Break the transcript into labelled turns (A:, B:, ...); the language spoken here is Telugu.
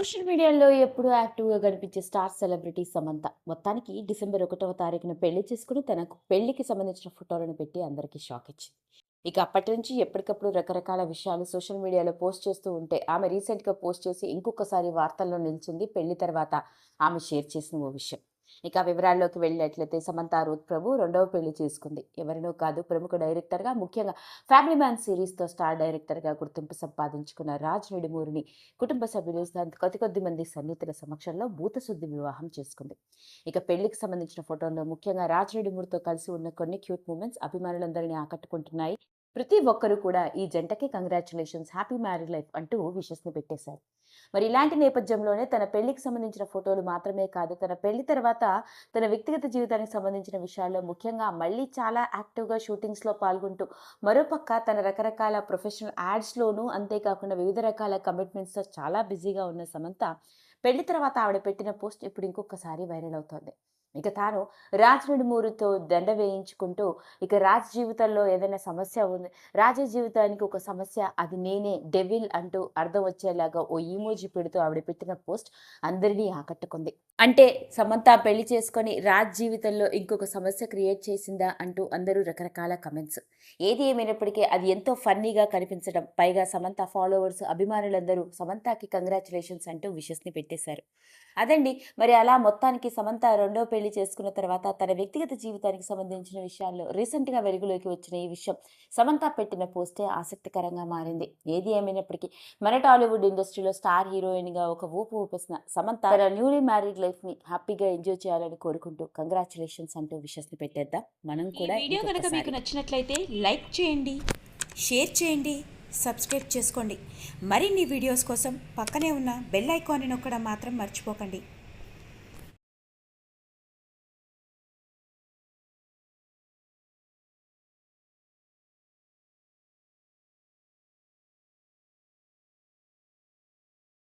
A: సోషల్ మీడియాలో ఎప్పుడూ యాక్టివ్‌గా కనిపించే స్టార్ సెలబ్రిటీ సమంత. మొత్తానికి డిసెంబర్ ఒకటవ తారీఖున పెళ్ళి చేసుకుని తనకు పెళ్ళికి సంబంధించిన ఫోటోలను పెట్టి అందరికీ షాక్ ఇచ్చింది. ఇక అప్పటి నుంచి ఎప్పటికప్పుడు రకరకాల విషయాలు సోషల్ మీడియాలో పోస్ట్ చేస్తూ ఉంటే ఆమె రీసెంట్‌గా పోస్ట్ చేసి ఇంకొకసారి వార్తల్లో నిలిచింది పెళ్ళి తర్వాత ఆమె షేర్ చేసిన ఓ విషయం. ఇక వివరాల్లోకి వెళ్ళినట్లయితే సమంత రూత్ ప్రభు రెండవ పెళ్ళి చేసుకుంది. ఎవరినో కాదు ప్రముఖ డైరెక్టర్‌గా ముఖ్యంగా 'ఫ్యామిలీ మ్యాన్' సిరీస్‌తో స్టార్ డైరెక్టర్‌గా గుర్తింపు సంపాదించుకున్న రాజ్ నెడుమూరిని కుటుంబ సభ్యులు కొద్ది కొద్ది మంది సన్నిహితుల సమక్షంలో భూతశుద్ధి వివాహం చేసుకుంది. ఇక పెళ్ళికి సంబంధించిన ఫోటోల్లో ముఖ్యంగా రాజ్ నెడుమూరితో కలిసి ఉన్న కొన్ని క్యూట్ మూమెంట్స్ అభిమానులందరినీ ఆకట్టుకుంటున్నాయి. ప్రతి ఒక్కరూ కూడా ఈ జంటకి కంగ్రాచులేషన్స్ హ్యాపీ మ్యారీడ్ లైఫ్ అంటూ విషెస్‌ని పెట్టేశారు. మరి ఇలాంటి నేపథ్యంలోనే తన పెళ్ళికి సంబంధించిన ఫోటోలు మాత్రమే కాదు తన పెళ్ళి తర్వాత తన వ్యక్తిగత జీవితానికి సంబంధించిన విషయాల్లో ముఖ్యంగా మళ్ళీ చాలా యాక్టివ్‌గా షూటింగ్స్‌లో పాల్గొంటూ మరోపక్క తన రకరకాల ప్రొఫెషనల్ యాడ్స్‌లోనూ అంతేకాకుండా వివిధ రకాల కమిట్మెంట్స్‌తో చాలా బిజీగా ఉన్న సమంత పెళ్ళి తర్వాత ఆవిడ పెట్టిన పోస్ట్ ఇప్పుడు ఇంకొకసారి వైరల్ అవుతోంది. ఇక తాను రాజ్ దండ వేయించుకుంటూ ఇక రాజ్ జీవితంలో ఏదైనా సమస్య ఉంది రాజ జీవితానికి ఒక సమస్య అది నేనే డెవిల్ అంటూ అర్థం వచ్చేలాగా ఓ ఈమోజీ పెడుతూ ఆవిడ పెట్టిన పోస్ట్ అందరినీ ఆకట్టుకుంది. అంటే సమంత పెళ్ళి చేసుకొని రాజ్ జీవితంలో ఇంకొక సమస్య క్రియేట్ చేసిందా అంటూ అందరూ రకరకాల కమెంట్స్. ఏది ఏమైనప్పటికీ అది ఎంతో ఫన్నీగా కనిపించడం పైగా సమంత ఫాలోవర్స్ అభిమానులందరూ సమంతకి కంగ్రాచులేషన్స్ అంటూ విషెస్‌ని పెట్టేశారు. అదండి మరి అలా మొత్తానికి సమంత రెండో పెళ్ళి చేసుకున్న తర్వాత తన వ్యక్తిగత జీవితానికి సంబంధించిన విషయాల్లో రీసెంట్‌గా వెలుగులోకి వచ్చిన ఈ విషయం సమంత పెట్టిన పోస్టే ఆసక్తికరంగా మారింది. ఏది ఏమైనప్పటికీ మన టాలీవుడ్ ఇండస్ట్రీలో స్టార్ హీరోయిన్‌గా ఒక ఊపు ఊపేసిన సమంత తన న్యూలీ మ్యారీడ్ లైఫ్‌ని హ్యాపీగా ఎంజాయ్ చేయాలని కోరుకుంటూ కంగ్రాచ్యులేషన్స్ అంటూ విషెస్‌ని పెట్టేద్దాం. మనం కూడా
B: వీడియో కనుక మీకు. నచ్చినట్లయితే లైక్ చేయండి షేర్ చేయండి సబ్స్క్రైబ్ చేసుకోండి మరిన్ని వీడియోస్ కోసం పక్కనే ఉన్న బెల్ ఐకాన్ని నొక్కడం మాత్రం మర్చిపోకండి